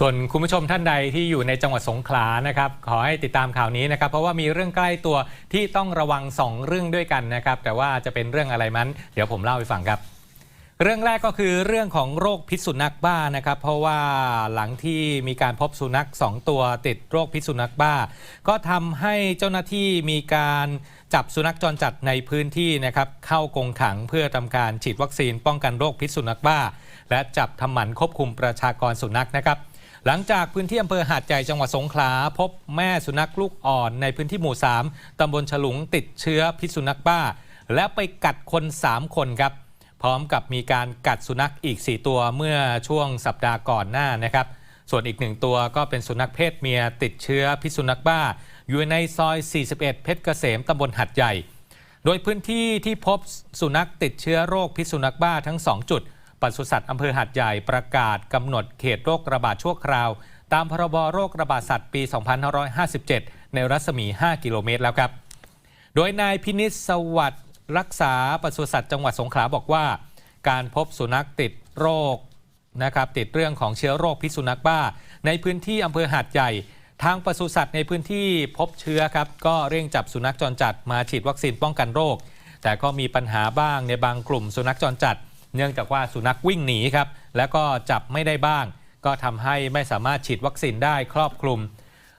ส่วนคุณผู้ชมท่านใดที่อยู่ในจังหวัดสงขลานะครับ ขอให้ติดตามข่าวนี้นะครับ เพราะว่ามีเรื่องใกล้ตัวที่ต้องระวัง 2 เรื่องด้วยกันนะครับ แต่ว่าจะเป็นเรื่องอะไรนั้นเดี๋ยวผมเล่าให้ฟังครับ เรื่องแรกก็คือเรื่องของโรคพิษสุนัขบ้านะครับ เพราะว่าหลังที่มีการพบสุนัข 2 ตัวติดโรคพิษสุนัขบ้า ก็ทำให้เจ้าหน้าที่มีการจับสุนัขจรจัดในพื้นที่นะครับเข้ากรงขังเพื่อทำการฉีดวัคซีนป้องกันโรคพิษสุนัขบ้า และจับทำหมันควบคุมประชากรสุนัขนะครับ หลังจากพื้นที่อำเภอหาดใหญ่จังหวัดสงขลา พบแม่สุนัขลูกอ่อนในพื้นที่หมู่ 3 ตำบลฉลุงติดเชื้อพิษสุนัขบ้า และไปกัดคน 3 คนครับ พร้อมกับมีการกัดสุนัขอีก 4 ตัวเมื่อช่วงสัปดาห์ก่อนหน้านะครับ ส่วนอีกหนึ่งตัวก็เป็นสุนัขเพศเมียติดเชื้อพิษสุนัขบ้า อยู่ในซอย 41 เพชรเกษมตำบลหัดใหญ่ โดยพื้นที่ที่พบสุนัขติดเชื้อโรคพิษสุนัขบ้าทั้ง 2 จุด ปศุสัตว์อำเภอหัดใหญ่ประกาศกำหนดเขตโรคระบาดชั่วคราว ตามพรบโรคระบาดสัตว์ปี 2557 ในรัศมี 5 กิโลเมตรแล้วครับ โดยนายพินิษสวัสดิ์รักษาปศุสัตว์จังหวัดสงขลาบอกว่า การพบสุนัขติดโรคนะครับติดเรื่องของเชื้อโรคพิษสุนัขบ้า ในพื้นที่อำเภอหาดใหญ่ ทางปศุสัตว์ในพื้นที่พบเชื้อครับก็เร่งจับสุนัขจรจัดมาฉีดวัคซีนป้องกันโรค แต่ก็มีปัญหาบ้างในบางกลุ่มสุนัขจรจัด เนื่องจากว่าสุนัขวิ่งหนีครับแล้วก็จับไม่ได้บ้าง ก็ทำให้ไม่สามารถฉีดวัคซีนได้ครอบคลุม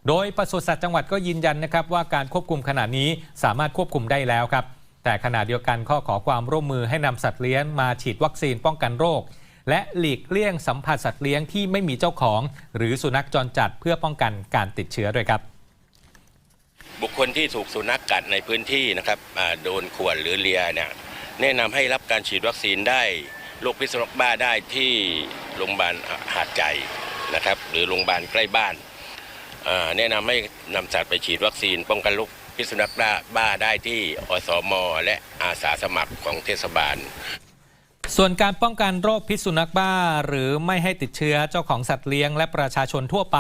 โดยปศุสัตว์จังหวัดก็ยืนยันนะครับว่าการควบคุมขณะนี้สามารถควบคุมได้แล้วครับแต่ขณะเดียวกันข้อขอความร่วมมือให้นำสัตว์เลี้ยงมาฉีดวัคซีนป้องกันโรค และหลีกเลี่ยงสัมผัสสัตว์เลี้ยงที่ไม่มีเจ้าของ หรือสุนัขจรจัดเพื่อป้องกันการติดเชื้อด้วยครับบุคคลที่ถูกสุนัขกัดในพื้นที่นะครับโดนขวดหรือเลียเนี่ย แนะนำให้รับการฉีดวัคซีนได้โรคพิษสุนัขบ้าได้ที่โรงพยาบาลหาดใหญ่นะครับหรือโรงพยาบาลใกล้บ้าน แนะนำให้นำสัตว์ไปฉีดวัคซีน ป้องกันโรคพิษสุนัขบ้าบ้าได้ที่อสม และอาสาสมัครของเทศบาลส่วนการป้องกันโรคพิษสุนัขบ้า หรือไม่ให้ติดเชื้อเจ้าของสัตว์เลี้ยงและประชาชนทั่วไป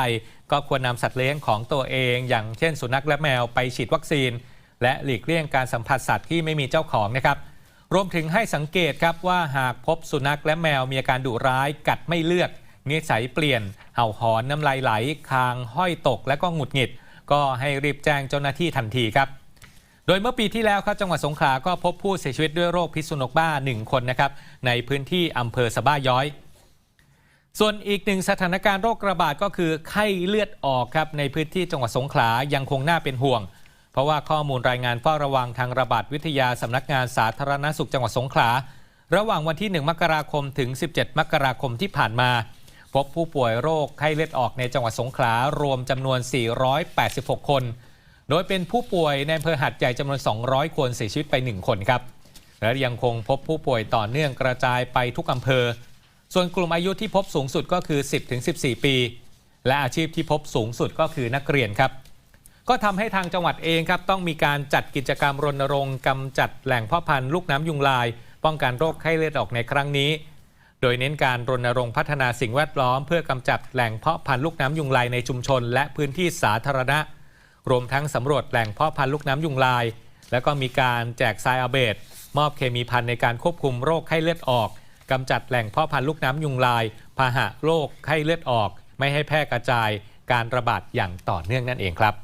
ก็ควรนำสัตว์เลี้ยงของตัวเอง อย่างเช่นสุนัขและแมวไปฉีดวัคซีน และหลีกเลี่ยงการสัมผัสสัตว์ที่ไม่มีเจ้าของนะครับ รวมถึงให้สังเกตครับว่าหากพบสุนัขและแมวมีอาการดุร้ายกัดไม่เลือกนิสัยเปลี่ยน เห่าหอนน้ำลายไหล คางห้อยตกและก็หงุดหงิด ก็ให้รีบแจ้งเจ้าหน้าที่ทันทีครับ โดยเมื่อปีที่แล้วครับจังหวัดสงขลาก็พบผู้เสียชีวิตด้วยโรคพิษสุนัขบ้า 1 คนนะครับในพื้นที่อำเภอสะบ้าย้อย ส่วนอีกหนึ่งสถานการณ์โรคระบาดก็คือไข้เลือดออกครับในพื้นที่จังหวัดสงขลายังคงน่าเป็นห่วง ราะว่าข้อมูลรายงานเฝ้าระวังทางระบาดวิทยาสำนักงานสาธารณสุขจังหวัดสงขลา ระหว่างวันที่ 1 มกราคมถึง 17 มกราคมที่ผ่านมา พบผู้ป่วยโรคไข้เลือดออกในจังหวัดสงขลารวมจำนวน 486 คน โดยเป็นผู้ป่วยในอำเภอหัดใหญ่จำนวน 200 คนเสียชีวิตไป 1 คนครับ และยังคงพบผู้ป่วยต่อเนื่องกระจายไปทุกอำเภอ ส่วนกลุ่มอายุที่พบสูงสุดก็คือ 10-14 ปี และอาชีพที่พบสูงสุดก็คือนักเรียนครับ ก็ทำให้ทางจังหวัดเองครับต้องมีการจัดกิจกรรมรณรงค์กำจัดแหล่งเพาะพันธุ์ลูกน้ำยุงลาย ป้องกันโรคไข้เลือดออกในครั้งนี้ โดยเน้นการรณรงค์พัฒนาสิ่งแวดล้อม เพื่อกำจัดแหล่งเพาะพันธุ์ลูกน้ำยุงลายในชุมชน และพื้นที่สาธารณะ รวมทั้งสำรวจแหล่งเพาะพันธุ์ลูกน้ำยุงลาย แล้วก็มีการแจกทรายอาเบดมอบเคมีพันธุ์ในการควบคุมโรคไข้เลือดออกกำจัดแหล่งเพาะพันธุ์ลูกน้ำยุงลาย พาหะโรคไข้เลือดออก ไม่ให้แพร่กระจายการระบาดอย่างต่อเนื่องนั่นเองครับ